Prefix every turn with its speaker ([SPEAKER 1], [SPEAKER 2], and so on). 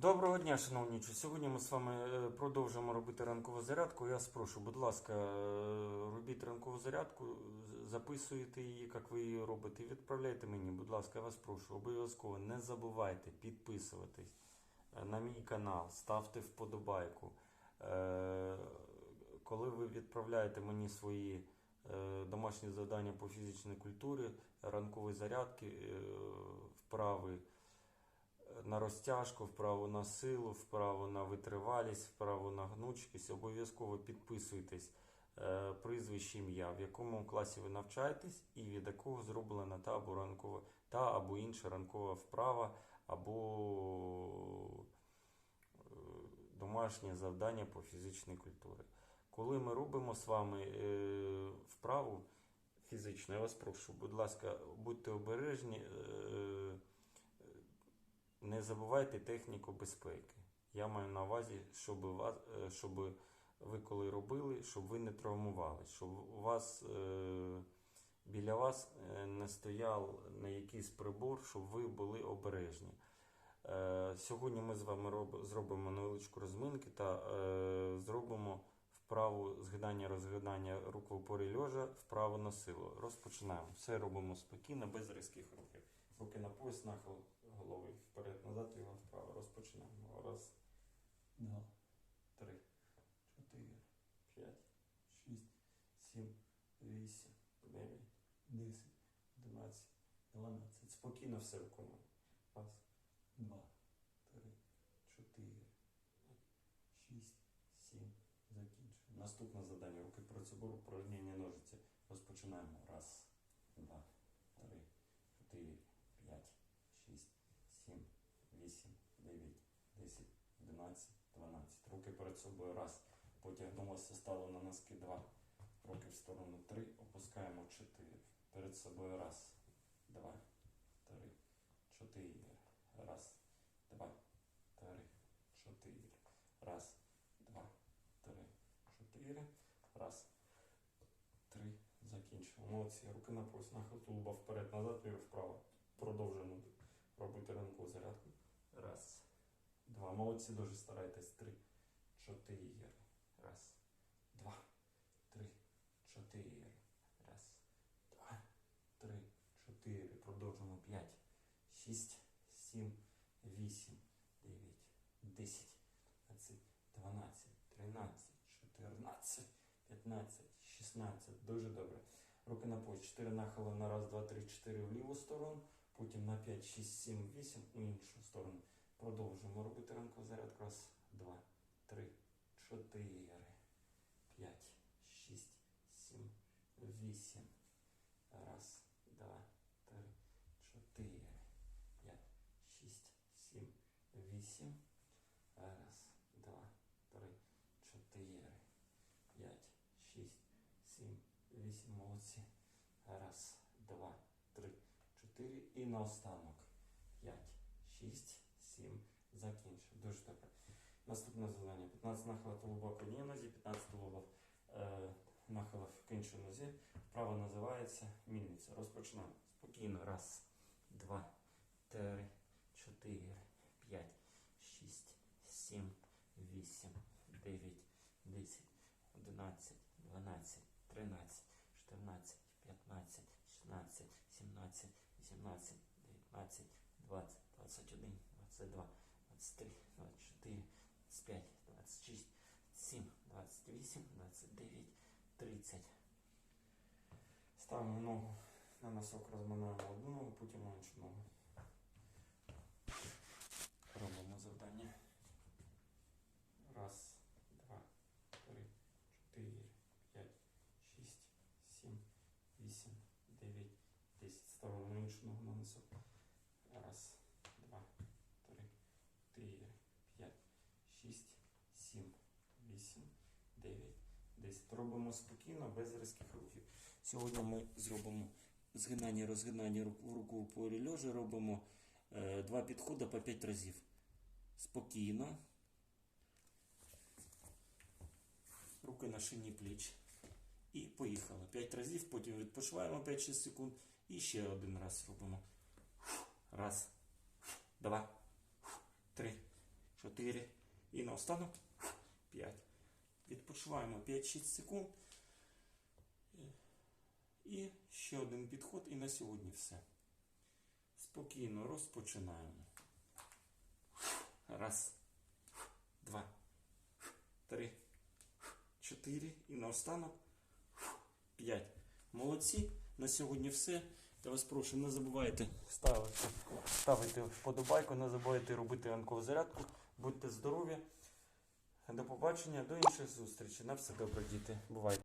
[SPEAKER 1] Доброго дня, шановні. Сьогодні ми з вами е, продовжимо робити ранкову зарядку. Я вас прошу, будь ласка, е, робіть ранкову зарядку, записуйте її, як ви її робите, і відправляйте мені. Будь ласка, я вас прошу. Обов'язково не забувайте підписуватись е, на мій канал, ставте вподобайку. Коли ви відправляєте мені свої домашні завдання по фізичній культурі, ранкові зарядки, вправи на розтяжку, вправо на силу, вправо на витривалість, вправо на гнучкість. Обов'язково підписуйтесь е, прізвище ім'я, в якому класі ви навчаєтесь і від якого зроблена та або ранкова, та або інша ранкова вправа, або е, домашнє завдання по фізичній культурі. Коли ми робимо з вами е, вправу фізичну, я вас прошу, будь ласка, будьте обережні. Не забувайте техніку безпеки. Я маю на увазі, щоб, вас, е, щоб ви коли робили, щоб ви не травмувались, щоб у вас е, біля вас е, не стояв на якийсь прибор, щоб ви були обережні. Сьогодні ми з вами зробимо невеличку розминки та зробимо вправу згинання розгинання рук в опорі льожа, вправо на силу. Розпочинаємо. Все робимо спокійно, без різких рухів. Руки на пояс, нахил голови вперед, назад і вправо. Розпочинаємо. Раз, два, три, чотири, п'ять, шість, сім, вісім, дев'ять, десять, одинадцять, дванадцять. Спокійно все виконуємо. Раз, два, три, чотири, шість, сім. Закінчуємо. Наступне завдання. Руки перед собою, упражнення ножиці. Розпочинаємо. Раз, два, три, чотири, п'ять, шість, сім, вісім, дев'ять, десять, одинадцять, дванадцять. Руки перед собою. Раз. Потягнулося, стало на носки. Два. Руки в сторону. Три. Опускаємо. Чотири. Перед собою. Раз, два, три, чотири. Раз, два, три, чотири. Раз, два, три, чотири. Раз, три. Закінчимо. Молодці. Руки на пояс. Нахил тулуба вперед, назад і вправо. Продовжуємо робити ранкову зарядку. Раз, два. Молодці, дуже старайтесь. Три, чотири. Раз, два, три, чотири. Раз, два, три, чотири. Продовжуємо. П'ять, шість, сім, вісім, дев'ять, десять, одинадцять, дванадцять, тринадцять, чотирнадцять, п'ятнадцять, шістнадцять. Дуже добре. Руки на пояс. Чотири нахили на раз, два, три, чотири в ліву сторону. Потім на 5, 6, 7, 8 у іншу сторону. Продовжуємо робити ранкову зарядку. Раз, два, три, чотири, п'ять, шість, сім, вісім. Раз, два, три, чотири, п'ять, шість, сім, вісім. Раз, два, три, чотири, п'ять, шість, сім, вісім. Молодці. Раз, два, три, чотири. І наостанок. П'ять, шість, сім. Закінчив. Дуже добре. Наступне завдання. 15 нахилів тулуба к одній нозі, 15 тулубів е, нахилів к іншій нозі. Вправа називається мільниця. Розпочинаємо. Спокійно. Раз, два, три, чотири, п'ять, шість, сім, вісім, дев'ять, десять, одинадцять, дванадцять, тринадцять, чотирнадцять, п'ятнадцять, шістнадцять, сімнадцять, вісімнадцять, дев'ятнадцять, двадцять, двадцять один, двадцять два, двадцять три, двадцять чотири, двадцять п'ять, двадцять шість, сім, двадцять вісім, двадцять дев'ять, тридцять. Ставимо ногу на носок, розминаємо одну ногу, потім іншу ногу. Робимо завдання. Раз, два, три, чотири, п'ять, шість, сім, вісім, дев'ять, десять. Ставимо іншу ногу на носок. Раз, два, три, чотири, п'ять, шість, сім, вісім, десять. Робимо спокійно, без різких рухів. Сьогодні ми зробимо згинання, розгинання рук, руку в порі льожа, робимо е, два підходи по 5 разів. Спокійно. Руки на шині пліч. І поїхали. 5 разів, потім відпочиваємо 5-6 секунд. І ще один раз робимо. Раз, два, три, чотири. І наостанок п'ять. Відпочиваємо 5-6 секунд. І ще один підход, і на сьогодні все. Спокійно розпочинаємо. Раз, два, три, чотири. І наостанок п'ять. Молодці. На сьогодні все. Я вас прошу, не забувайте ставити, ставити вподобайку, не забувайте робити ранкову зарядку. Будьте здорові. До побачення, до інших зустрічей. На все добре, діти. Бувайте.